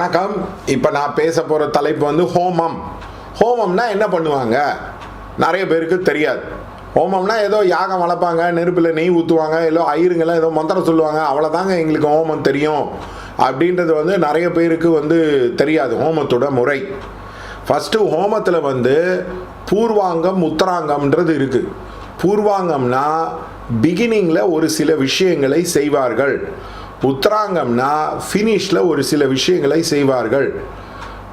வணக்கம். இப்போ நான் பேச போகிற தலைப்பு வந்து ஹோமம். ஹோமம்னா என்ன பண்ணுவாங்க? நிறைய பேருக்கு தெரியாது. ஹோமம்னா ஏதோ யாகம் வளர்ப்பாங்க நெருப்பில் நெய் ஊற்றுவாங்க ஏதோ ஐயருங்கெல்லாம் ஏதோ மந்திரம் சொல்லுவாங்க. அவ்வளோதாங்க எங்களுக்கு ஹோமம் தெரியும். அப்படின்றது வந்து நிறைய பேருக்கு வந்து தெரியாது ஹோமத்தோட முறை. ஃபஸ்ட்டு ஹோமத்தில் வந்து பூர்வாங்கம் உத்தராங்கம்ன்றது இருக்குது பூர்வாங்கம்னா பிகினிங்கில் ஒரு சில விஷயங்களை செய்வார்கள். உத்தராங்கம்னா ஃபினிஷில் ஒரு சில விஷயங்களை செய்வார்கள்.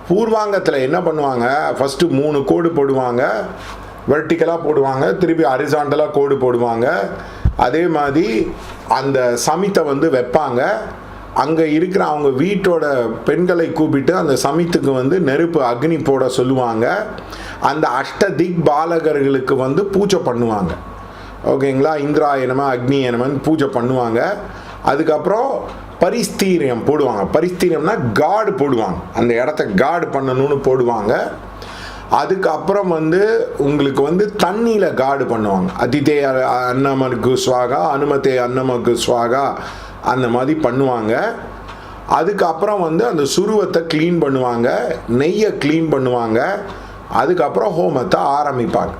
பூர்வாங்கத்தில் என்ன பண்ணுவாங்க? ஃபஸ்ட்டு மூணு கோடு போடுவாங்க. வெர்டிக்கலாக போடுவாங்க. திருப்பி அரிசாண்டலாக கோடு போடுவாங்க. அதே மாதிரி அந்த சமித்தை வந்து வைப்பாங்க. அங்கே இருக்கிற அவங்க வீட்டோட பெண்களை கூப்பிட்டு அந்த சமித்துக்கு வந்து நெருப்பு அக்னி போட சொல்லுவாங்க. அந்த அஷ்ட திக் பாலகர்களுக்கு வந்து பூஜை பண்ணுவாங்க. ஓகேங்களா? இந்திரா என்னமோ அக்னி அக்னியனமன் பூஜை பண்ணுவாங்க. அதுக்கப்புறம் பரிஸ்தீரியம் போடுவாங்க. பரிஸ்தீரியம்னா காடு போடுவாங்க. அந்த இடத்த காடு பண்ணணும்னு போடுவாங்க. அதுக்கப்புறம் வந்து உங்களுக்கு வந்து தண்ணியில் காடு பண்ணுவாங்க. அதிதே அன்னமருக்கு சுவாகா அனுமதே அன்னமக்கு சுவாகா அந்த மாதிரி பண்ணுவாங்க. அதுக்கப்புறம் வந்து அந்த சுருவத்தை க்ளீன் பண்ணுவாங்க. நெய்யை க்ளீன் பண்ணுவாங்க. அதுக்கப்புறம் ஹோமத்தை ஆரம்பிப்பாங்க.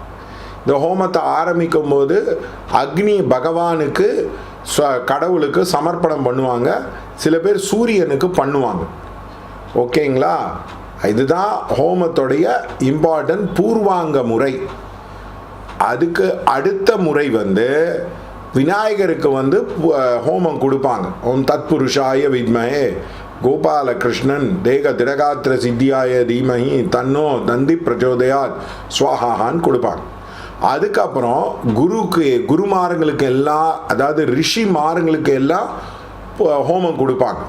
இந்த ஹோமத்தை ஆரம்பிக்கும் போது அக்னி பகவானுக்கு கடவுளுக்கு சமர்ப்பணம் பண்ணுவாங்க. சில பேர் சூரியனுக்கு பண்ணுவாங்க. ஓகேங்களா? இதுதான் ஹோமத்துடைய இம்பார்ட்டன்ட் பூர்வாங்க முறை. அதுக்கு அடுத்த முறை வந்து விநாயகருக்கு வந்து ஹோமம் கொடுப்பாங்க. ஓம் தத்புருஷாய வித்மஹே கோபாலகிருஷ்ணன் தேக திடகாத்திர சித்தியாய தீமஹி தன்னோ நந்தி பிரச்சோதயாத் ஸ்வாஹான்னு கொடுப்பாங்க. அதுக்கப்புறம் குருக்கு குருமார்களுக்கு எல்லாம் அதாவது ரிஷி மாருங்களுக்கு எல்லாம் ஹோமம் கொடுப்பாங்க.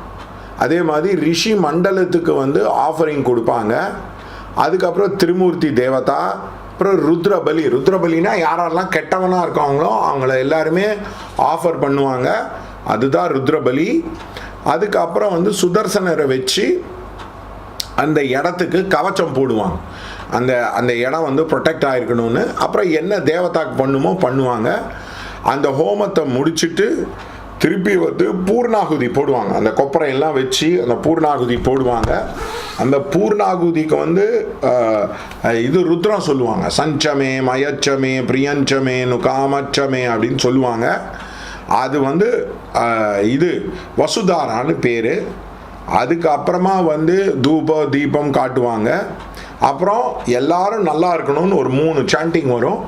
அதே மாதிரி ரிஷி மண்டலத்துக்கு வந்து ஆஃபரிங் கொடுப்பாங்க. அதுக்கப்புறம் திருமூர்த்தி தேவதா அப்புறம் ருத்ரபலி. ருத்ரபலினா யாரெல்லாம் கெட்டவனாக இருக்காங்களோ அவங்கள எல்லாருமே ஆஃபர் பண்ணுவாங்க. அதுதான் ருத்ரபலி. அதுக்கப்புறம் வந்து சுதர்சனரை வச்சு அந்த இடத்துக்கு கவச்சம் போடுவாங்க. அந்த அந்த இடம் வந்து ப்ரொடெக்ட் ஆகிருக்கணும்னு அப்புறம் என்ன தேவதாக்கு பண்ணுமோ பண்ணுவாங்க. அந்த ஹோமத்தை முடிச்சிட்டு திருப்பி வந்து பூர்ணாகுதி போடுவாங்க. அந்த கொப்பரையெல்லாம் வச்சு அந்த பூர்ணாகுதி போடுவாங்க. அந்த பூர்ணாகுதிக்கு வந்து இது ருத்ரம் சொல்லுவாங்க. சஞ்சமே மயச்சமே பிரியஞ்சமே நுகாமச்சமே அப்படின்னு சொல்லுவாங்க. அது வந்து இது வசுதாரான்னு பேர். அதுக்கப்புறமா வந்து தூப தீபம் காட்டுவாங்க. அப்புறம் எல்லாரும் நல்லா இருக்கணும்னு ஒரு மூணு சாண்டிங் வரும்.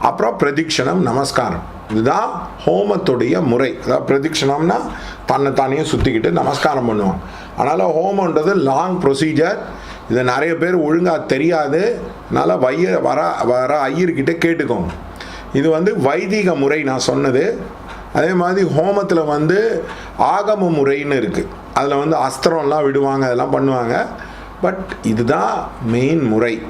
அப்புறம் பிரதிக்ஷணம் நமஸ்காரம். இதுதான் ஹோமத்துடைய முறை. அதாவது பிரதிக்ஷணம்னா தன்னை தானே சுற்றிக்கிட்டு நமஸ்காரம் பண்ணுவோம் அதனால் ஹோமன்றது லாங் ப்ரொசீஜர் இதை நிறைய பேர் ஒழுங்காக தெரியாது. அதனால் வைய வர வர ஐயர்கிட்ட கேட்டுக்கோங்க. இது வந்து வைதிக முறை நான் சொன்னது. அதே மாதிரி ஹோமத்தில் வந்து ஆகம முறைன்னு இருக்குது அதில் வந்து அஸ்திரம்லாம் விடுவாங்க அதெல்லாம் பண்ணுவாங்க. பட் இதுதான் மெயின் முறை.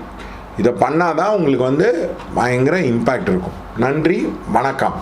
இதை பண்ணாதான் உங்களுக்கு வந்து பயங்கர இம்பேக்ட் இருக்கும். நன்றி வணக்கம்.